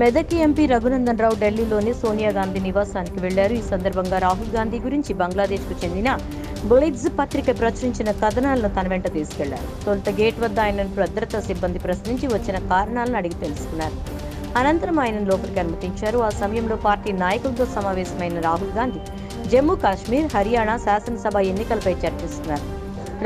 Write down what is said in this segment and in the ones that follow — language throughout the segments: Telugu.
మెదక్ ఎంపీ రఘునందన్ రావు ఢిల్లీలోని సోనియా గాంధీ నివాసానికి వెళ్ళారు. ఈ సందర్భంగా రాహుల్ గాంధీ గురించి బంగ్లాదేశ్కు చెందిన బ్లిడ్జ్ పత్రిక ప్రచురించిన కథనాలను తన వెంట తీసుకెళ్ళారు. తొలుత గేట్ వద్ద ఆయనను భద్రతా సిబ్బంది ప్రశ్నించి వచ్చిన కారణాలను అడిగి తెలుసుకున్నారు. అనంతరం ఆయనను లోపలికి అనుమతించారు. ఆ సమయంలో పార్టీ నాయకులతో సమావేశమైన రాహుల్ గాంధీ జమ్మూ కాశ్మీర్ హర్యానా శాసనసభ ఎన్నికలపై చర్చిస్తున్నారు.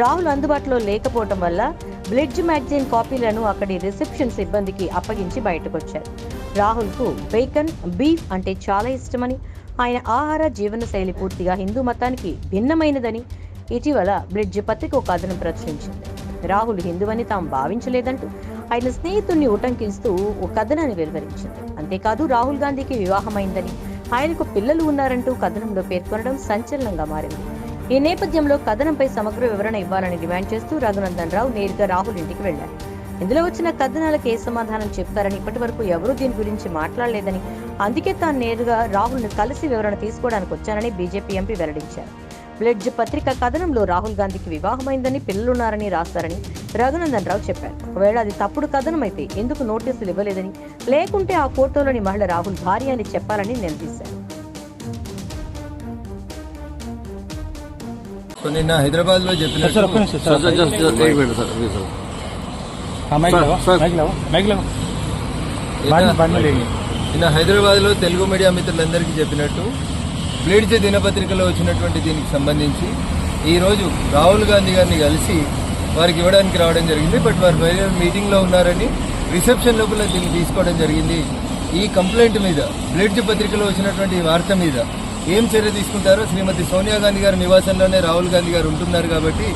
రాహుల్ అందుబాటులో లేకపోవడం వల్ల బ్లిడ్జ్ మ్యాగజైన్ కాపీలను అక్కడి రిసెప్షన్ సిబ్బందికి అప్పగించి బయటకొచ్చారు. రాహుల్కు బేకన్ బీఫ్ అంటే చాలా ఇష్టమని. ఆయన ఆహార జీవన శైలి పూర్తిగా హిందూ మతానికి భిన్నమైనదని ఇటీవల బ్రిడ్జ్ పత్రిక ఒక కథనం ప్రచురించింది. రాహుల్ హిందువని తాము భావించలేదంటూ ఆయన స్నేహితుడిని ఉటంకిస్తూ ఓ కథనాన్ని వెలువరించింది. అంతేకాదు రాహుల్ గాంధీకి వివాహమైందని ఆయనకు పిల్లలు ఉన్నారంటూ కథనంలో పేర్కొనడం సంచలనంగా మారింది. ఈ నేపథ్యంలో కథనంపై సమగ్ర వివరణ ఇవ్వాలని డిమాండ్ చేస్తూ రఘునందన్ రావు నేరుగా రాహుల్ ఇంటికి వెళ్ళారు ఇందులో వచ్చిన కథనాలకు ఏ సమాధానం చెప్తారని ఇప్పటి వరకు ఎవరూ దీని గురించి మాట్లాడలేదని అందుకే తాను నేరుగా రాహుల్ని కలిసి వివరణ తీసుకోవడానికి వచ్చానని బీజేపీ ఎంపీ వెల్లడించారు బ్లెడ్జ్ పత్రిక కథనంలో రాహుల్ గాంధీకి వివాహమైందని పిల్లలున్నారని రాస్తారని రఘునందన్ రావు చెప్పారు ఒకవేళ అది తప్పుడు కథనం అయితే ఎందుకు నోటీసులు ఇవ్వలేదని లేకుంటే ఆ ఫోటోలోని మహిళ రాహుల్ భార్య అని చెప్పాలని నిలదీశారు నిన్న హైదరాబాద్లో చెప్పినట్టు నిన్న- బండి- బండి లేని. నిన్న హైదరాబాద్లో తెలుగు మీడియా మిత్రులందరికీ చెప్పినట్టు బ్లీడ్జ్ దినపత్రికలో వచ్చినటువంటి దీనికి సంబంధించి ఈ రోజు రాహుల్ గాంధీ గారిని కలిసి వారికి ఇవ్వడానికి రావడం జరిగింది. బట్ వారు వేరే మీటింగ్లో ఉన్నారని రిసెప్షన్ లోపల దీన్ని తీసుకోవడం జరిగింది. ఈ కంప్లైంట్ మీద బ్లీడ్జ్ పత్రికలో వచ్చినటువంటి వార్త మీద ఏం చర్య తీసుకుంటారో శ్రీమతి సోనియా గాంధీ గారి నివాసంలోనే రాహుల్ గాంధీ గారు ఉంటున్నారు కాబట్టి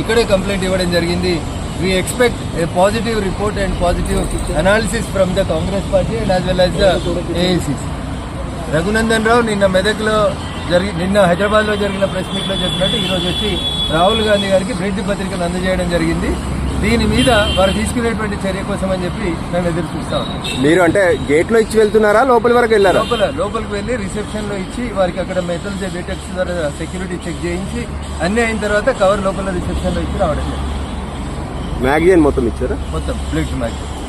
ఇక్కడే కంప్లైంట్ ఇవ్వడం జరిగింది. We expect a positive report and positive analysis from the Congress party and as well as the AACC. Raghunandan Rao నిన్న మెదక్లో జరిగి నిన్న హైదరాబాద్లో జరిగిన ప్రెస్ మీట్లో చెప్పినట్టు ఈ రోజు వచ్చి రాహుల్ గాంధీ గారికి బ్రిడ్జ్ పత్రికను అందజేయడం జరిగింది. దీని మీద వారు తీసుకునేటువంటి చర్య కోసం అని చెప్పి మేము ఎదురు చూస్తా మీరు అంటే గేట్లో ఇచ్చి వెళ్తున్నారా? లోపలి వరకు వెళ్ళారా? లోపల లోపలికి వెళ్ళి రిసెప్షన్లో ఇచ్చి వారికి అక్కడ మెటల్ డిటెక్ట్స్ ద్వారా సెక్యూరిటీ చెక్ చేయించి అన్ని అయిన తర్వాత కవర్ లోపల రిసెప్షన్లో ఇచ్చి రావడం జరిగింది. మ్యాగజైన్ మొత్తం ఇచ్చారా? మొత్తం ప్లేట్ మ్యాగజైన్